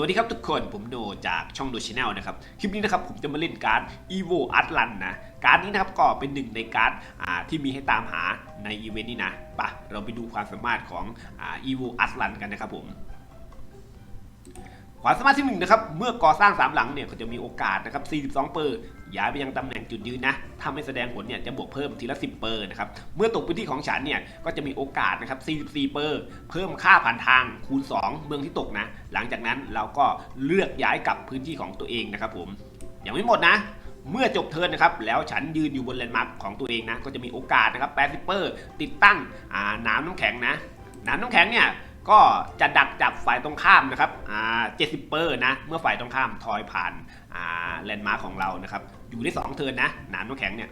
วัสดีครับทุกคนผมโนจากช่องโดชแนลนะครับ คลิปนี้นะครับผมจะมาเล่นการ์ด evo a t l a n นะ การ์ดนี้นะครับก็เป็นหนึ่งในการ์ดที่มีให้ตามหาในอีเวนต์นี้นะปะเราไปดูความสามารถของอ evo a t l a n กันนะครับผม ความสามารถที่หนึ่งนะครับ เมื่อก่อสร้างสามหลังเนี่ยก็จะมีโอกาสนะครับ 42 เปอร์ ย้ายไปยังตำแหน่งจุดยืนนะ ถ้าไม่แสดงผลเนี่ยจะบวกเพิ่มทีละ 10 เปอร์นะครับ เมื่อตกพื้นที่ของฉันเนี่ยก็จะมีโอกาสนะครับ 44 เปอร์ เพิ่มค่าผ่านทางคูณ 2 เมืองที่ตกนะ หลังจากนั้นเราก็เลือกย้ายกลับพื้นที่ของตัวเองนะครับผม ยังไม่หมดนะเมื่อจบเทิร์นนะครับแล้วฉันยืนอยู่บนแลนด์มาร์คของตัวเองนะก็จะมีโอกาสนะครับ80เปอร์ติดตั้งอ่าน้ำน้ำแข็งนะน้ำน้ำแข็งเนี่ย ก็จะดักจับฝ่ายตรงข้ามนะครับอ่า70เปอร์นะ เมื่อฝ่ายตรงข้ามทอยผ่านอ่าแลนด์มาร์คของเรานะครับ อยู่ได้2เทิร์นนะหนามน้ำแข็งเนี่ย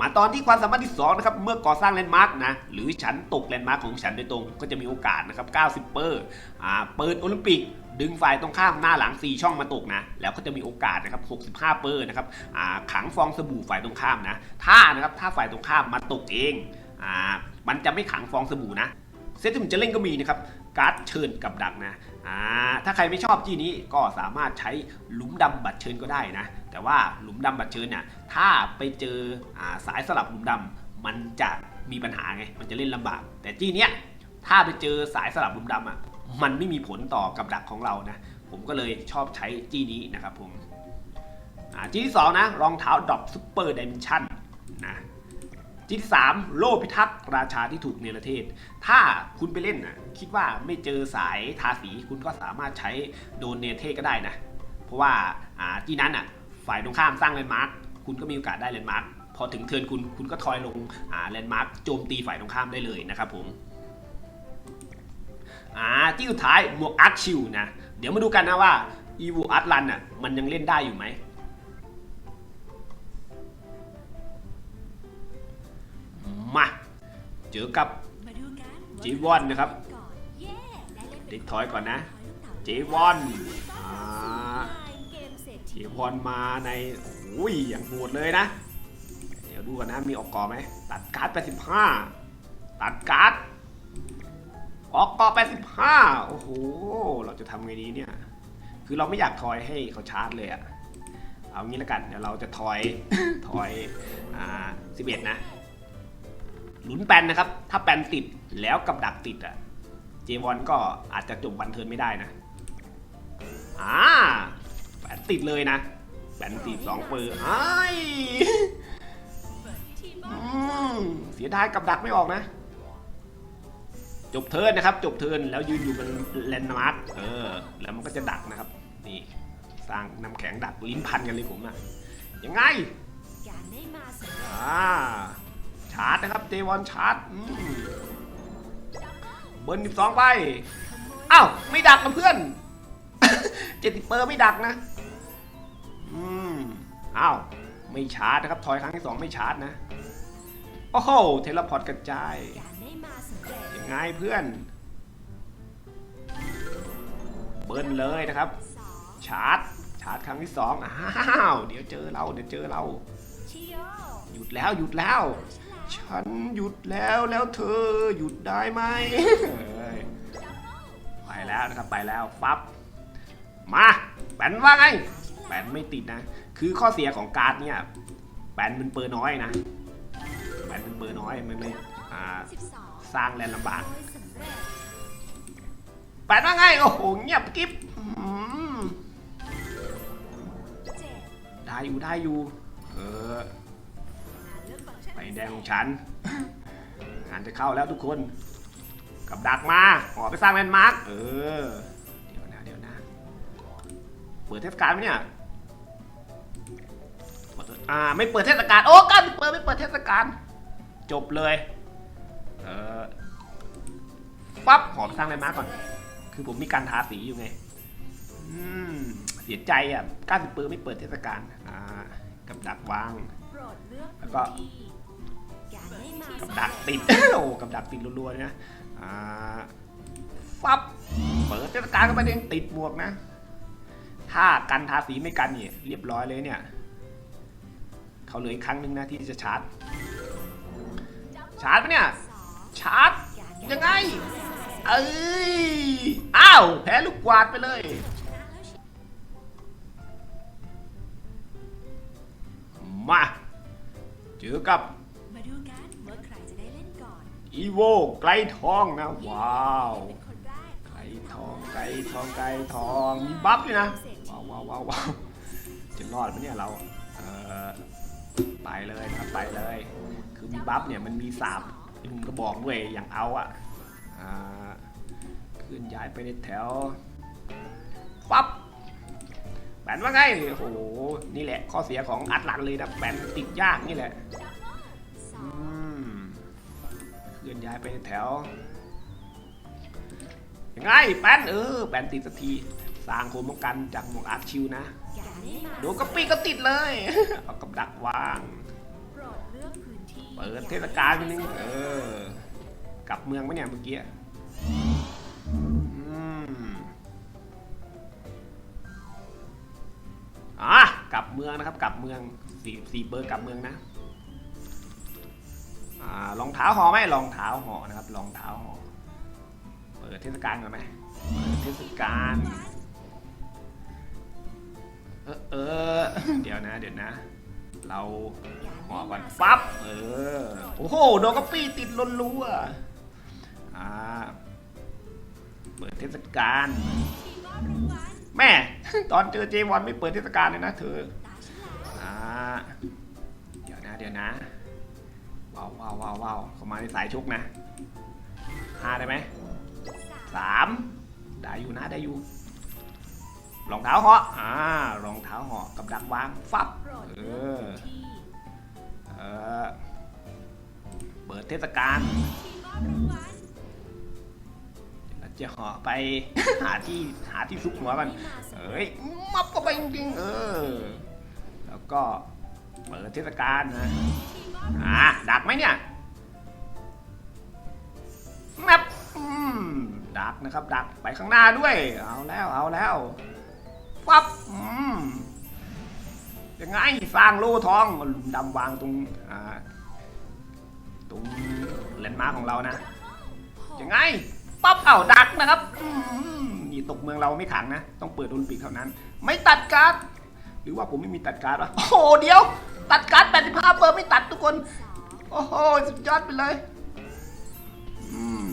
มาตอนที่ความสามารถที่ 2 นะครับ เมื่อก่อสร้างแลนด์มาร์กนะ หรือฉันตกแลนด์มาร์กของฉันโดยตรง ก็จะมีโอกาสนะครับ 90 เปอร์อ่าเปิดโอลิมปิก ดึงฝ่ายตรงข้ามหน้าหลัง 4 ช่องมาตกนะ แล้วก็จะมีโอกาสนะครับ 65 เปอร์นะครับอ่าขังฟองสบู่ฝ่ายตรงข้ามนะ ถ้านะครับ ถ้าฝ่ายตรงข้ามมาตกเองอ่ามันจะไม่ขังฟองสบู่นะ ซตที่ผมจะเล่นก็มีนะครับการ์ดเชิญกับดักนะอ่าถ้าใครไม่ชอบจี้นี้ก็สามารถใช้หลุมดำบัตรเชิญก็ได้นะ แต่ว่าหลุมดำบัตรเชิญเนี่ยถ้าไปเจออ่าสายสลับหลุมดำมันจะมีปัญหาไงมันจะเล่นลำบาก แต่จี้เนี้ยถ้าไปเจอสายสลับหลุมดำอะมันไม่มีผลต่อกับดักของเรานะผมก็เลยชอบใช้จี้นี้นะครับผมจี้ที่สองนะรองเท้าดรอปซุปเปอร์ดิเมนชั่นนะ จีที่สามโลพิทักษ์ราชาที่ถูกเนรเทศ ถ้าคุณไปเล่นน่ะคิดว่าไม่เจอสายทาสีคุณก็สามารถใช้โดนเนรเทศก็ได้นะ เพราะว่าอ่าที่นั้นอะฝ่ายตรงข้ามสร้างแลนด์มาร์คคุณก็มีโอกาสได้แลนด์มาร์คพอถึงเทิร์นคุณคุณก็ทอยลงอ่าแลนด์มาร์คโจมตีฝ่ายตรงข้ามได้เลยนะครับผมอ่าที่สุดท้ายหมวกอาร์คชิลนะ เดี๋ยวมาดูกันนะว่าอีวูอาร์ตลันอะมันยังเล่นได้อยู่ไหม มาเจอกับจีวอนนะครับเด็กถอยก่อนนะเจวอนอ่าเจวอนมาในโอ้ยอย่างโหดเลยนะ เดี๋ยวดูกันนะมีออกกอไหมตัดการ์ด85ตัดการ์ดออกกอ85โอ้โหเราจะทำไงดีเนี่ยคือเราไม่อยากทอยให้เขาชาร์จเลยอะเอางี้แล้วกันเดี๋ยวเราจะทอยทอยอ่า11นะห ลุนแปนนะครับ ถ้าแปนติดแล้วกับดักติดอะเจวอนก็อาจจะจบวันเทินไม่ได้นะอ่าแปนติดเลยนะ แปนติดสองเปอร์ไอ้ายเสียดายกับดักไม่ออกนะ จบเทินนะครับ จบเทินแล้วยืนอยู่บนแลนด์มาร์คเออ แล้วมันก็จะดักนะครับ นี่สร้างน้ำแข็งดักลิ้นพันกันเลยผมอะยังไงอ่า ชาร์จนะครับเจวอนชาร์จเบิร์นสิบสองไปอ้าวไม่ดักนะเพื่อนเจ็ดสิบเปอร์ไม่ดักนะ อืมอ้าวไม่ชาร์จนะครับถอยครั้งที่สองไม่ชาร์จนะโอ้โหเทเลพอร์ตกระจายยังไงเพื่อน เบิร์นเลยนะครับ ชาร์จชาร์จครั้งที่สองอ้าวเดี๋ยวเจอเราเดี๋ยวเจอเราหยุดแล้วหยุดแล้ว ฉันหยุดแล้วแล้วเธอหยุดได้ไหมเฮ้ยไปแล้วนะครับไปแล้วฟับมาแปนว่าไงแปนไม่ติดนะ คือข้อเสียของการ์ดเนี่ยแปนมันเปอร์น้อยนะแปนมันเปอร์น้อยมันเลยอ่าสร้างแลนด์ลำบากแปนว่าไงโอ้โหเงียบกิ๊บได้อยู่ได้อยู่เออ ไปแดงของฉันงานจะเข้าแล้วทุกคน กับดักมาออกไปสร้างแลนด์มาร์กเออ เดี๋ยวนะเดี๋ยวนะ เปิดเทศกาลไหมเนี่ยเปิดอ่าไม่เปิดเทศกาลโอ้กันเปิดไม่เปิดเทศกาลจบเลย เออปั๊บขอไปสร้างแลนด์มาร์กก่อน คือผมมีการทาสีอยู่ไงอืมเสียใจอะก้านเปิดไม่เปิดเทศกาลอ่ากับดักวาง แล้วก็ กับดักติด โอ้กับดักติดรัวๆนะอ่าฟับเปิดเทศกาลเข้าไปเองติดหมวกนะ ถ้ากันทาสีไม่กันนี่เรียบร้อยเลยเนี่ย เขาเหลืออีกครั้งหนึ่งนะที่จะชาร์จ ชาร์จปะเนี่ย ชาร์จ ยังไง เอ้ย อ้าว แพ้ลูกกวาดไปเลยมา เจอกับ อีโวไกลทองนะ ว้าวไกลทองไกลทองไกลทองมีบัฟด้วยนะว้าวว้าวว้าวจะรอดไหมเนี่ยเราเออไปเลยนะครับไปเลย คือมีบัฟเนี่ยมันมีสามเป็นกระบอกด้วยอย่างเอาอะอ่าเคลื่อนย้ายไปในแถวปั๊บแบนว่าไงโอ้โหนี่แหละข้อเสียของอัดลันเลยนะแบนติดยากนี่แหละายไปในแถวยังไงแปนเออแปนติดสักทีสร้างโคมป้องกันจากหมวกอาร์คชิวนะอย่าได้มาโดนกระปีก็ติดเลย เอากับดักวางโปรดเลือกพื้นที่เปิดเทศกาลไปนึงเออ กลับเมืองไหมเนี่ยเมื่อกี้อืมอะกลับเมืองนะครับ กลับเมืองสี่สี่เบอร์กลับเมืองนะอ่า รองเท้าห่อไหมรองเท้าห่อนะครับรองเท้าห่อเปิดเทศกาลก่อนไหมเปิดเทศกาลเออเออเดี๋ยวนะเดี๋ยวนะ เราอย่อก่อนปั๊บเออโอ้โหโดนกระปี้ติดล้นรัวอ่าเปิดเทศกาลแม่ตอนเจอเจวอนไม่เปิดเทศกาลเลยนะเธออ่าเดี๋ยวนะเดี๋ยวนะ ว้าวว้าวว้าวเขามาในสายชุกนะห้าได้ไหมสามได้อยู่นะได้อยู่รองเท้าเหาะอ่ารองเท้าเหาะกับดักวางฟับเออเออเปิดเทศกาลจะเหาะไปหาที่หาที่ซุกหัวกันเอ้ยมับก็ไปจริงๆเออ แล้วก็เปิดเทศกาลนะ อ่าดักไหมเนี่ยแมปดักนะครับ ดักไปข้างหน้าด้วย เอาแล้วเอาแล้วปั๊บยังไงสร้างโล่ทองลุมดำวางตรงอ่าตรงแลนด์มาร์คของเรานะยังไงปั๊บเอ้าดักนะครับนี่ตกเมืองเราไม่ขังนะ ต้องเปิดโอลิมปิกเท่านั้น ไม่ตัดการ์ด หรือว่าผมไม่มีตัดการ์ดวะโอ้โหเดี๋ยว ตัดการ์ด85เปอร์ไม่ตัดทุกคนสองโอ้โหสุดยอดไปเลยอืม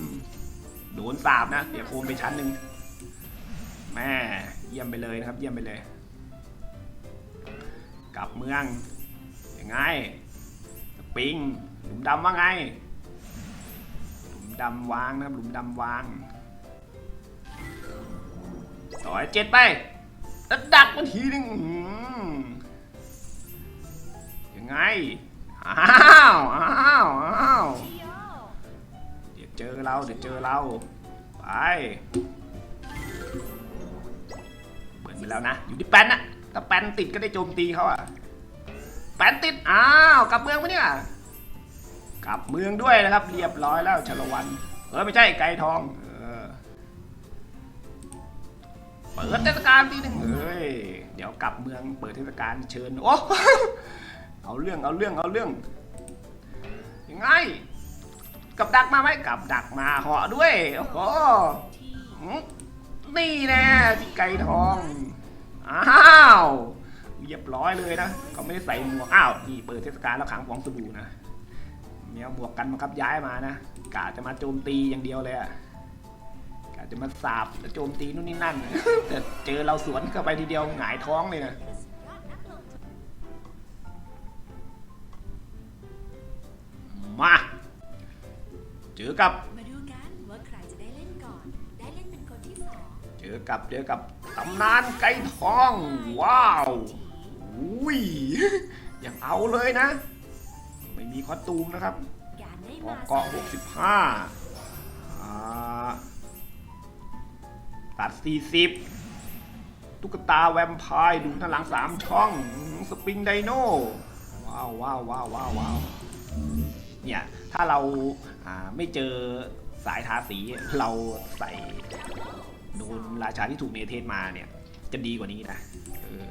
โดนสาบนะเสียโคมไปชั้นหนึ่งแม่เยี่ยมไปเลยนะครับ เยี่ยมไปเลย กลับเมืองยังไงสปริงหลุมดำว่าไง หลุมดำวางนะครับ หลุมดำวางต่อยเจ็ดไป แล้วดักมันทีหนึงหือยังไง อ้าว อ้าว อ้าว เดี๋ยวเจอเรา เดี๋ยวเจอเรา ไป เปิดไปแล้วนะ อยู่ที่แปนนะถ้าแปนติดก็ได้โจมตีเขาอะแปนติด อ้าว กลับเมืองไหมเนี่ย กลับเมืองด้วยนะครับ เรียบร้อยแล้วชลวัน เออไม่ใช่ไก่ทอง ปิดเทศกาลทีหนึ่งเอ้ยเดี๋ยวกลับเมืองเปิดเทศกาลเชิญโอ้เอาเรื่องเอาเรื่องเอาเรื่องยังไงกับดักมาไหมกับดักมาเหาะด้วยโอ้โหนี่แน่ที่ไก่ทองอ้าวเรียบร้อยเลยนะเขาไม่ได้ใส่หมวกอ้าวนี่เปิดเทศกาลแล้วขังฟองสบู่นะเมียหมวกกันมาครับย้ายมานะกะจะมาโจมตีอย่างเดียวเลยอะ กะจะมาสาบแล้วโจมตีนู่นนี่นั่น แต่เจอเราสวนเข้าไปทีเดียวหงายท้องเลยนะสุดยอดนักลงทุนมา เจอกับ มาดูกันว่าใครจะได้เล่นก่อน ได้เล่นเป็นคนที่สองเจอกับเจอกับตำนานไก่ทอง ว้าวอุ้ยยังเอาเลยนะ ไม่มีคอสตูมนะครับการได้เกาะมาเกาะสำเร็จ65อ่า ตัด 40 ตุ๊กตาแวมไพร์ดูหน้าหลัง 3 ช่อง สปริงไดโนว้าวว้าวว้าวว้าวว้าวเนี่ยถ้าเราาไม่เจอสายทาสีเราใส่นูนราชาที่ถูกเนเทศมาเนี่ย จะดีกว่านี้นะออ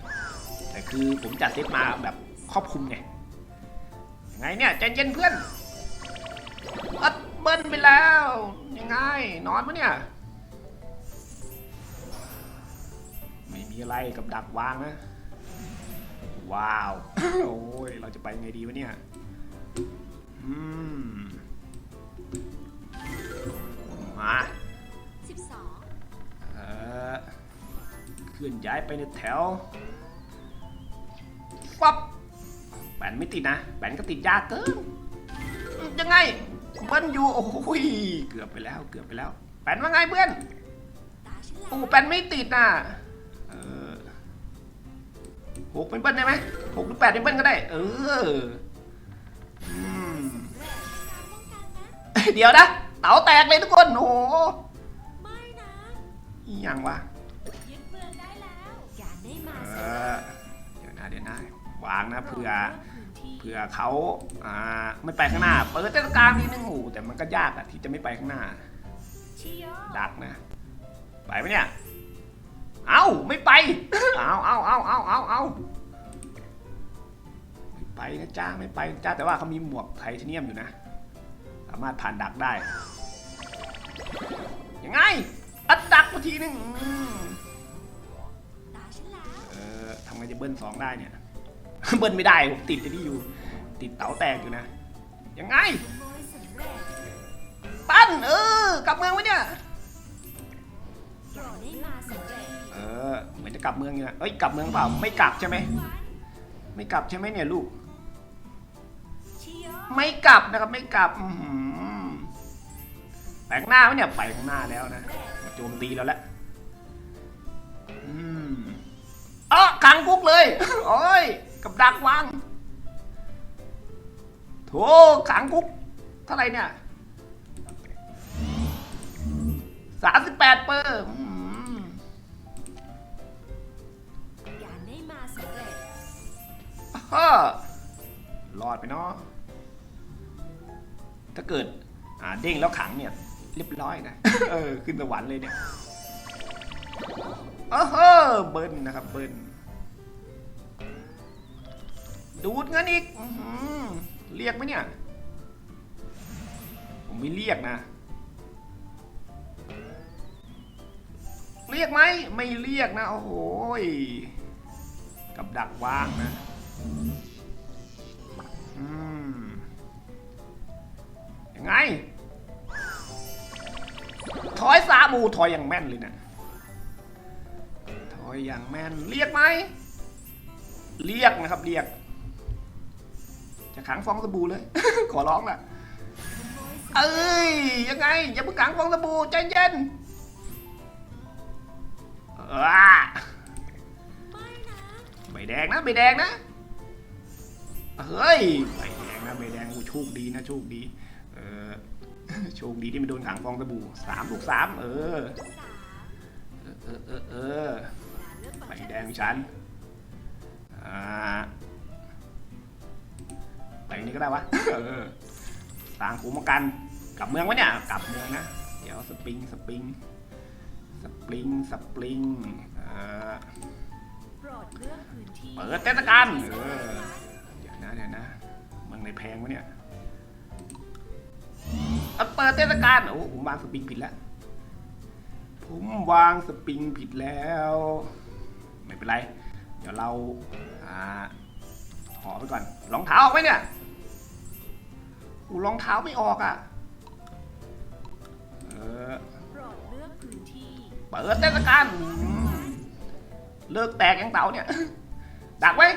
แต่คือผมจัดเซตมาแบบครอบคลุมไงยังไงเนี่ยใจเย็นเพื่อนอัดเบิ้ลไปแล้ว ยังไง นอนปะเนี่ย อะไรกับดักวางนะ ว้าว โอ้ย เราจะไปไงดีวะเนี่ยอืมมา12เออเคลื่อนย้ายไปในแถวฟับแบนไม่ติดนะแบนก็ติดยากเกินยังไงเบิ้ลอยู่ โอ้ย เกือบไปแล้ว เกือบไปแล้วแบนว่าไงเพื่อน โอ้แบนไม่ติดน่ะ หกเป็นเบิ้ลได้ไหมหกหรือแปดเป็นเบิ้ลก็ได้ เออเดี๋ยวนะ เต๋าแตกเลยทุกคน โอ้โหไม่นะยังวะเออเดี๋ยวนะเดี๋ยวนะวางนะเผื่อเผื่อเขาอ่าไม่ไปข้างหน้า เปิดเต้นกลางทีนึงโอ้แต่มันก็ยากอะที่จะไม่ไปข้างหน้า ดักนะ ไปไหมเนี่ย เอ้าไม่ไป เอาเอาเอาเอาเอาเอาไม่ไปนะจ้าไม่ไปจ้าแต่ว่าเขามีหมวกไทเทเนียมอยู่นะ สามารถผ่านดักได้ ยังไง อัดดักมาทีหนึ่งเออทำไงจะเบิ้ลสองได้เนี่ย เบิ้ลไม่ได้ผมติดที่นี่อยู่ ติดเต๋าแตกอยู่นะ ยังไง ปั้นเออกลับเมืองไว้เนี่ย ได้มาสำเร็จ ออเหมือนจะกลับเมืองอยู่นะเอ้ยกลับเมืองเปล่าไม่กลับใช่ไหมไม่กลับใช่ไหมเนี่ยลูก ไม่กลับนะครับไม่กลับอื้อหือไปข้างหน้าไหมเนี่ยไปข้างหน้าแล้วนะมาโจมตีแล้วอืมเออขังคุกเลยโอ้ยกับดักวางโถขังคุกเท่าไรเนี่ยสามสิบแปดเปอร์ ฮ่ารอดไปเนาะ ถ้าเกิดอ่าเด้งแล้วขังเนี่ยเรียบร้อยนะ เออ ขึ้นสวรรค์เลยเนี่ยออเฮ้อเบิ้ลนะครับ เบิ้ลดูดเงินอีกอเรียกไหมเนี่ย ผมไม่เรียกนะ เรียกไหม ไม่เรียกนะ โอ้โหกับดักว่างนะ ไง ถอยสามูถอยอย่างแม่นเลยนะถอยอย่างแม่น เรียกไหม เรียกนะครับเรียก จะขังฟองสบู่เลย ขอร้องล่ะ เอ้ยยังไง อย่าเพิ่งขังฟองสบู่ใจเย็นเออใบแดงนะใบแดงนะ เฮ้ยใบแดงนะใบแดงกูโชคดีนะโชคดี โชคดีที่ไม่โดนขังฟองสบู่สามลูกสามเออสามเออเออเออเออการเลือกใบฟังก์ชันแดงฉันอ่าใบนี้ก็ได้วะเออต่างคูมากัน กลับเมืองวะเนี่ย กลับเมืองนะ เดี๋ยวสปริง สปริง สปริง สปริงเออโปรดเลือกพื้นที่เปิดเทศกาลเออเดี๋ยวนะเดี๋ยวนะ เมืองในแพงวะเนี่ย เอาเปิดเทศกาลโอ้ผมวางสปริงผิดแล้ว ผมวางสปริงผิดแล้ว ไม่เป็นไร เดี๋ยวเราอ่าหอไปก่อนรองเท้าออกไหมเนี่ยอูรองเท้าไม่ออกอะเออเเปิดเทศกาลเลิกแตกยังเต่าเนี่ย ดักไว้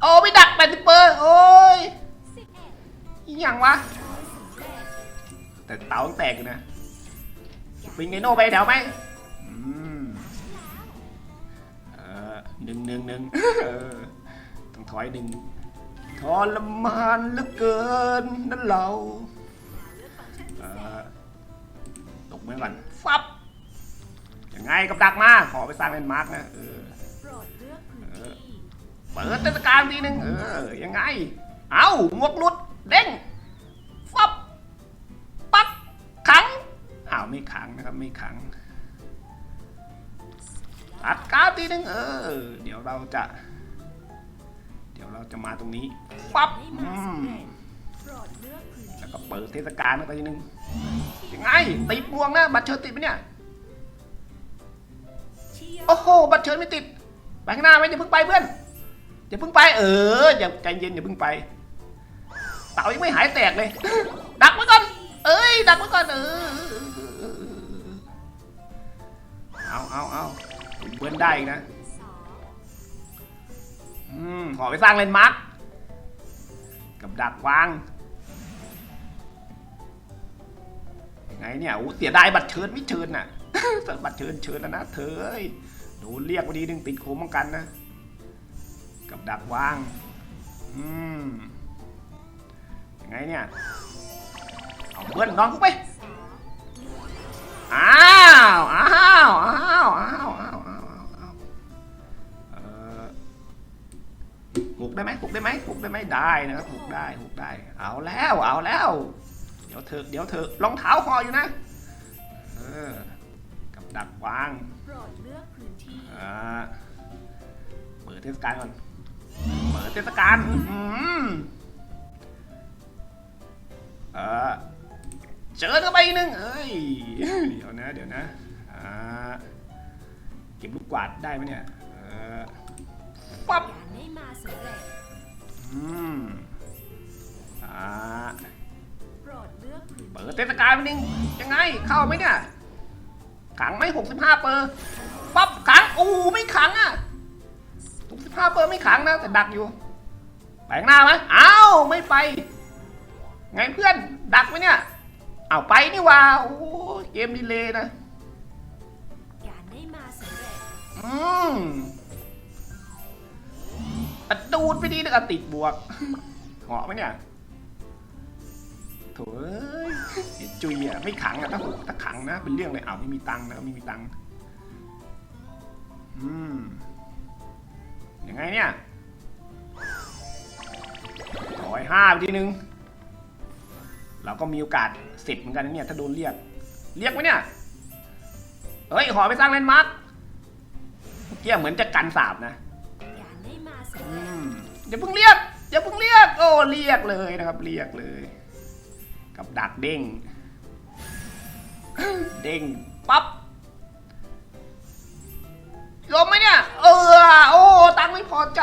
โอ้ไม่ดักแปดสิบเปอร์โอ้ย อีหยังวะโดยสำเร็จแต่เต๋าต้องแตกอยู่นะเป็นไงโน่ไปแถวไหมอืมเออหนึ่งหนึ่งหนึ่งเออต้องถอยหนึ่งทรมานเหลือเกินนั่นเราเลือกฟังก์ชันเออตกเมื่อก่อนฟับยังไงกับดักมา ขอไปสร้างเป็นมาร์กนะเออโปรดเลือกพื้นที่เปิดเทศกาลทีหนึ่งเออยังไง เอาหมวกหลุด เด้งฟับปั๊บขังอ้าวไม่ขังนะครับไม่ขังตัดกราฟทีหนึ่งเออ เดี๋ยวเราจะ เดี๋ยวเราจะมาตรงนี้ปั๊บได้อืมาสำมเร็จโปรดเลือกพื้นที่แล้วก็เปิดเทศกาลเข้าไปทีนึงยังไงติดบวงนะบัตรเชิญติดไหมเนี่ยชิโยโอ้โหบัตรเชิญไม่ติดไปข้างหน้าไหมอย่าเพิ่งไปเพื่อนอย่าเพิ่งไปเอออย่าใจเย็นอย่าเพิ่งไป เต่ายังไม่หายแตกเลย ดักไว้ก่อน เอ้ย ดักไว้ก่อนเออเอาเอาเอาเบิ้ลได้อีกนะองอืมขอไปสร้างเลนมาร์คกับดักวางยังไงเนี่ยโอ้เสียดายบัตรเชิญไม่เชิญน่ะบัตรเชิญเชิญแล้วนะเธอเอ้ยโดนเรียกมาดีหนึ่งติดโคมเหมือนกันนะ กับดักวาง อืม ไงเนี่ย เอาเบื่อน้องไป อ้าวอ้าวอ้าวอ้าวอ้าวอ้าวอ้าวเออหุกได้ไหมหุกได้ไหมหุกได้ไหมได้นะครับหุกได้หุกได้ เอาแล้วเอาแล้ว เดี๋ยวเถอะเดี๋ยวเถอะรองเท้าคออยู่นะกับดักวางเปิดเทศกาลก่อน เปิดเทศกาลอืม อเออเจอเข้าไปอีกหนึ่งเอ้ย เดี๋ยวนะ เดี๋ยวนะอ่าเก็บลูกกวาดได้ไหมเนี่ยเออปั๊บการได้มาสำเร็จอืมอ่าโปรดเลือกพื้นเปิดเทศกาลหนึ่งยังไง เข้าไหมเนี่ย ขังไหมหกสิบห้าเปอร์ปั๊บขังอู้ไม่ขังอะหกสิบห้าเปอร์ไม่ขังนะ แต่ดักอยู่ ไปข้างหน้าไหมอ้าว ไม่ไป ไงเพื่อนดักไหมเนี่ยอ้าวไปนี่หว่าโอ้เกมดีเลยนะการได้มาสำเร็จอืมอะดูดไปดีนะอะติดบวกเหาะไหมเนี่ยโถ่เอ้ยเสียจุยอะไม่ขังอะถ้าหกถ้าขังนะ เป็นเรื่องเลยอ้าวไม่มีตังค์นะไม่มีตังค์อืมยังไงเนี่ยถอยห้าไปทีนึง เราก็มีโอกาสเสร็จเหมือนกันนะเนี่ยถ้าโดนเรียก เรียกไหมเนี่ยเฮ้ยหอไปสร้างแลนด์มาร์คเมื่อกี้เหมือนจะกันสาบนะการได้มาสำอืเร็จมอย่าเพิ่งเรียกอย่าเพิ่งเรียก โอ้เรียกเลยนะครับ เรียกเลย กับดักเด้ง เด้งปั๊บลมไหมเนี่ย เออโอ้ตังค์ไม่พอใจ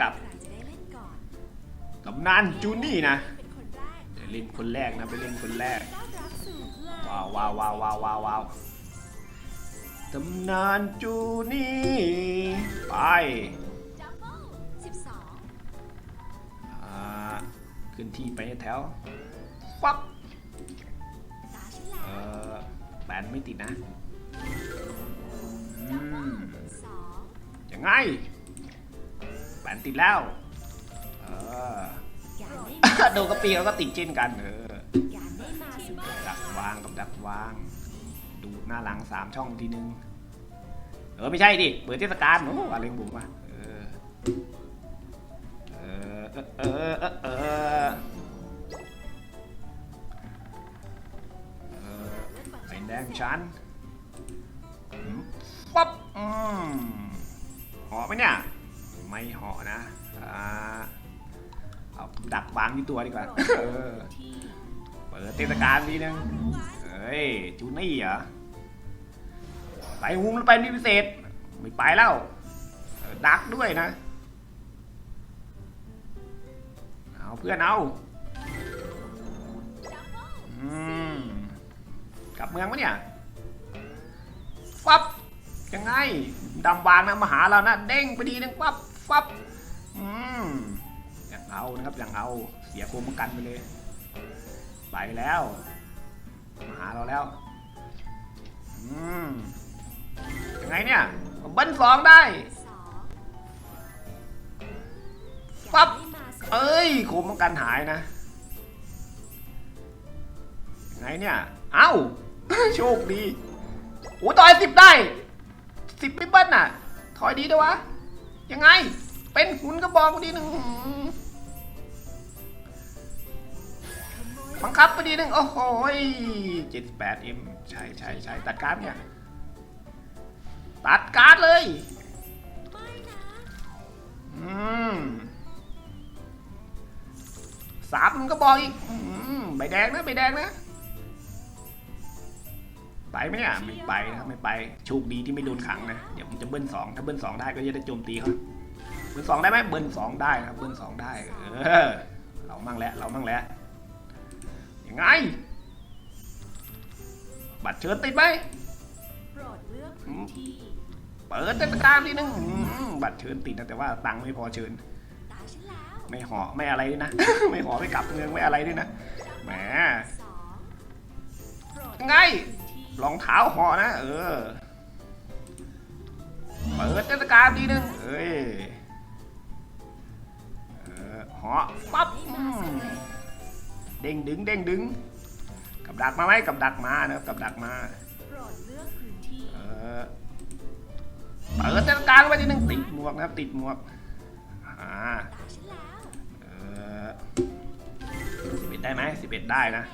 กับกับนานจูนี่นะเล่นคนแรกนะไปเล่นคนแรกว้าวว้าวว้าวว้าวตำนานจูนี่ไปขึ้นที่ไปแถวควับเออแบนไม่ติดนะยังไง แบนติดแล้วเออการได้มาโดนกระปีแล้วก็ติดเช่นกันเออการได้มาสำเร็จดักวางกับดักวาง ดูหน้าหลังสามช่องทีนึง เออไม่ใช่ดิเปิดเทศกาลโอ้อะไรของผมวะเออเออเออเออเออเออเออไอ้แดงชั้นปั๊บอืมเหาะไหมเนี่ย ไม่เหาะนะอ่าเอาดักวางที่ตัวดีกว่าเออเปิดเทศกาลทีนึงเฮ้ยจูนี่เหรอไปหุมแล้วไปนี่พิเศษ ไม่ไปแล้วดักด้วยนะ เอาเพื่อนเอาอืมกลับเมืองปะเนี่ยฟับยังไงดำวางนะมาหาเรานะ เด้งไปดีนึงปั๊บ ฟับอืมอย่างเอานะครับอย่างเอาเสียโคมกันไปเลยไปแล้วมาหาเราแล้วอืมยังไงเนี่ยเบิ้ลสองได้ปั๊บเอ้ยโคมกันหายนะยังไงเนี่ยเอ้าโชคดีโอ้ต่อยสิบได้สิบไม่เบิ้ลน่ะถอยดีด้วยวะ ยังไง เป็นหุ่นกระบอกดีหนึ่งบังคับไปดีหนึ่งโอ้โหเจ็ดแปดเอ็มใช่ใช่ใช่ตัดการาฟเนี่ย ตัดการ์ดเลย อืมสามก็บอกอีกใบแดงนะใบแดงนะ ไปไหมอะไม่ไปนะครับไม่ไปโชคดีที่ไม่โดนขังนะเดี๋ยวผมจะเบิ้ลสองถ้าเบิ้ลสองได้ก็จะได้โจมตีเขาเบิ้ลสองได้ไหมเบิ้ลสองได้นะครับเบิ้ลสองได้เออเรามั่งแล้วเรามั่งแล้วยังไง บัตรเชิญติดไหมโปรดเลือกพื้นที่เปิดเทศกาลทีนึงอืมบัตรเชิญติดนะแต่ว่าตังค์ไม่พอเชิญตาฉันแล้วไม่ห่อไม่อะไรด้วยนะ ไม่ห่อไม่กลับเมืองไม่อะไรด้วยนะแหมสองโปรดยังไงพื้นที่ รองเท้าห่อนะ เออ เปิดเทศกาลทีนึงเอ้ยเออห่อปั๊บเด้งดึงเด้งดึง กับดักมาไหมกับดักมานะครับกับดักมาโปรดเลือกพื้นที่เอเปิดเทศกาลไว้ทีนึงติดหมวกนะครับ ติดหมวกอ่าเออสิบเอ็ดได้ไหมสิบเอ็ดได้นะ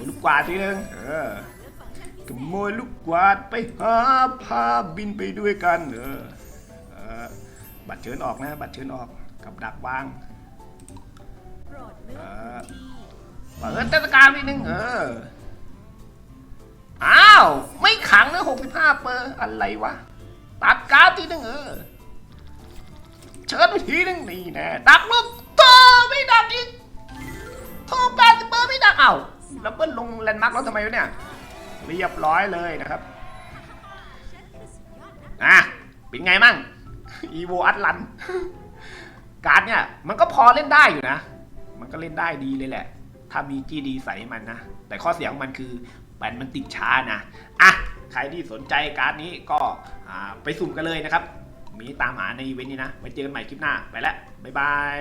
ยลูกกวาดทีนึงเออเลือกฟังก์ชันพิขโมยลูกกวาดไปหาพาบินไปด้วยกัน เออเออบัตรเชิญออกนะ บัตรเชิญออกกับดักวางเลือเปิดเทศกาลทีนึงเออ อ้าว ไม่ขังนะหกสิบห้าเปอร์อะไรวะ ตัดการ์ดทีนึงเออ เชิญไปทีนึงนี่แน่ดักลูกโตไม่ดักอีกโทรแปดสิบเบอร์ไม่ดังเอ้า แล้วเบิ้ลลงแลนด์มาร์กแล้วทำไมวะเนี่ย เรียบร้อยเลยนะครับอะเป็นไงมั่งอีโวอัตลัน การ์ดเนี่ยมันก็พอเล่นได้อยู่นะ มันก็เล่นได้ดีเลยแหละ ถ้ามีจีดีใส่มันนะ แต่ข้อเสียของมันคือแบนมันติดช้านะ อะ ใครที่สนใจการ์ดนี้ก็ไปสุ่มกันเลยนะครับ มีตามหาในอีเวนต์นี้นะ ไว้เจอกันใหม่คลิปหน้า ไปแล้ว บ๊ายบาย